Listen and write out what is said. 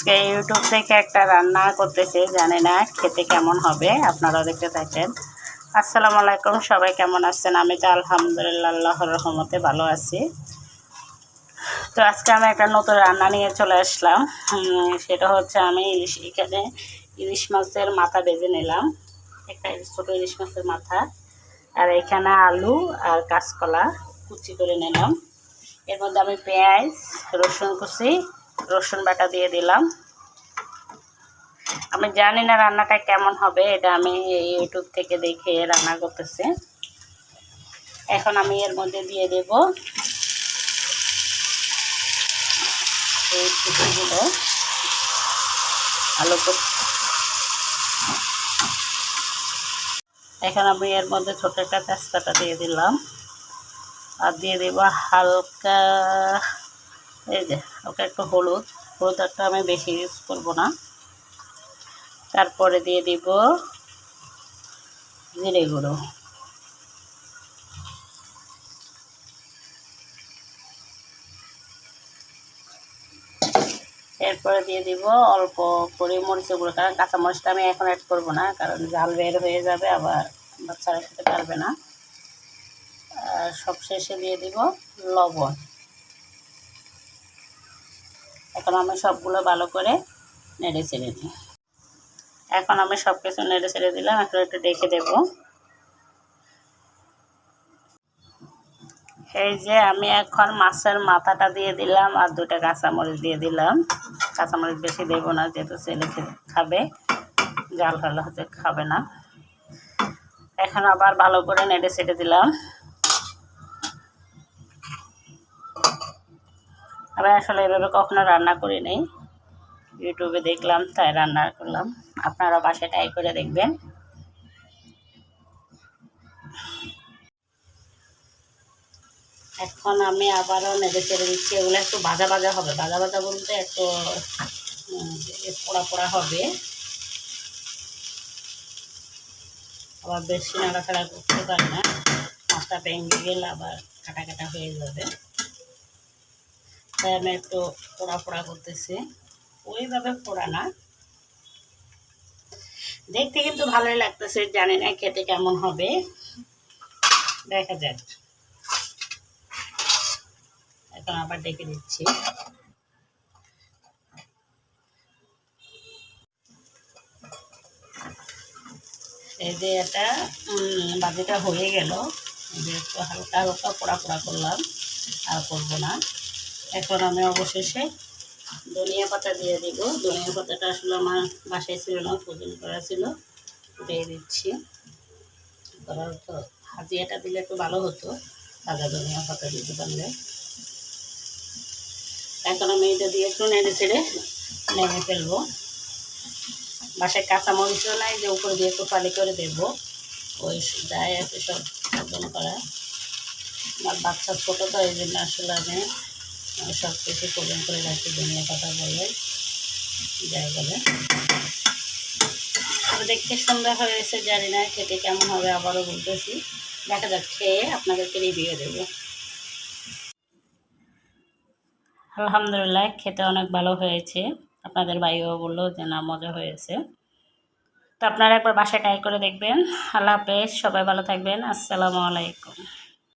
আজকে ইউটিউব থেকে একটা রান্না করতেছি, জানি না খেতে কেমন হবে, আপনারাও দেখতে থাকেন। আসসালামু আলাইকুম, সবাই কেমন আছেন? আমি তো আলহামদুলিল্লাহ, আল্লাহর রহমতে ভালো আছি। তো আজকে আমি একটা নতুন রান্না নিয়ে চলে আসলাম। সেটা হচ্ছে আমি ইলিশ, এখানে ইলিশ মাছের মাথা বেজে নিলাম। একটা ছোটো ইলিশ মাছের মাথা, আর এখানে আলু আর কাঁচকলা কুচি করে নিলাম। এর মধ্যে আমি পেঁয়াজ, রসুন কুচি রসুন বাটা দিয়ে দিলাম। আমি জানি না রান্নাটা কেমন হবে, এটা আমি ইউটিউব থেকে দেখে রান্না করতেছি। এখন আমি এর মধ্যে দিয়ে দেব আলু এখন আমি এর মধ্যে ছোট একটা তেজপাতা দিয়ে দিলাম। আর দিয়ে দেব হালকা এই যে, ওকে একটু হলুদ হলুদটা আমি বেশি ইউজ করব না। তারপরে দিয়ে দিব জিরে গুঁড়ো। এরপরে দিয়ে দিব অল্প করে মরিচের গুঁড়ো, কারণ কাঁচা মরিচটা আমি এখন অ্যাড করব না, কারণ জাল বের হয়ে যাবে, আবার বাচ্চারা খেতে পারবে না। আর সব শেষে দিয়ে দিব লবণ। এখন আমি সবগুলো ভালো করে নেড়ে ছেড়ে দিই এখন আমি সব কিছু নেড়ে ছেড়ে দিলাম, এখন একটু ডেকে দেব। এই যে আমি এখন মাছের মাথাটা দিয়ে দিলাম আর দুটা কাঁচামরিচ দিয়ে দিলাম। কাঁচামরিচ বেশি দেবো না, যেহেতু ছেলে খাবে, জাল হলে হয়তো খাবে না। এখন আবার ভালো করে নেড়ে ছেড়ে দিলাম। আমি আসলে এভাবে কখনো রান্না করি নাই। ইউটিউবে দেখলাম, তাই রান্না করলাম। আপনারা বাসায় ট্রাই করে দেখবেন। এখন আমি আবারও নেড়ে চেড়ে দিচ্ছি। এগুলো একটু ভাজা ভাজা হবে। ভাজা ভাজা বলতে একটু পোড়া পোড়া হবে। আবার বেশি নাড়াচাড়া করতে পারি না। মাছটা ভেঙে গেলে আবার কাটা কাটা হয়ে যাবে। আমি একটু পোড়া পোড়া করতেছি। ওইভাবে পোড়া না। দেখতে কিন্তু ভালোই লাগতেছে, জানি না খেতে কেমন হবে। দেখা যাক। এখন আবার ডেকে দিচ্ছি। এই যে এটা বাজিটা হয়ে গেল। যে একটু হালকা হালকা পোড়া পোড়া করলাম, আর করব না। এখন আমি অবশেষে ধনিয়া পাতা দিয়ে দিব। ধনিয়া পাতাটা আসলে আমার বাসায় ছিল না পূজন করা ছিল, দিয়ে দিচ্ছি। করার তো হাজিয়াটা দিলে একটু ভালো হতো তাজা ধনিয়া পাতা দিতে পারলে। এখন আমি এটা দিয়ে একটু নেড়ে ছেড়ে নেমে ফেলব। বাসায় কাঁচা মরিচও নাই, যে উপরে দিয়ে একটু ফালি করে দেবো। ওই যাই আছে সব করা। আমার বাচ্চা ছোটো, তো এই জন্য আসলে আমি সব কিছু প্রয়োজন করে রাখি, ধনিয়া পাতা বলে। যাই বলে। দেখতে সুন্দর হয়েছে জানি না খেতে কেমন হবে, আবারও বলতেছি। দেখা যাক, খেয়ে আপনাদেরকে রিভিউ দেবো। আলহামদুলিল্লাহ, খেতে অনেক ভালো হয়েছে। আপনাদের ভাইও বলল যে, না, মজা হয়েছে। তো আপনারা একবার বাসায় ট্রাই করে দেখবেন। আল্লাহ হাফেজ, সবাই ভালো থাকবেন। আসসালামু আলাইকুম।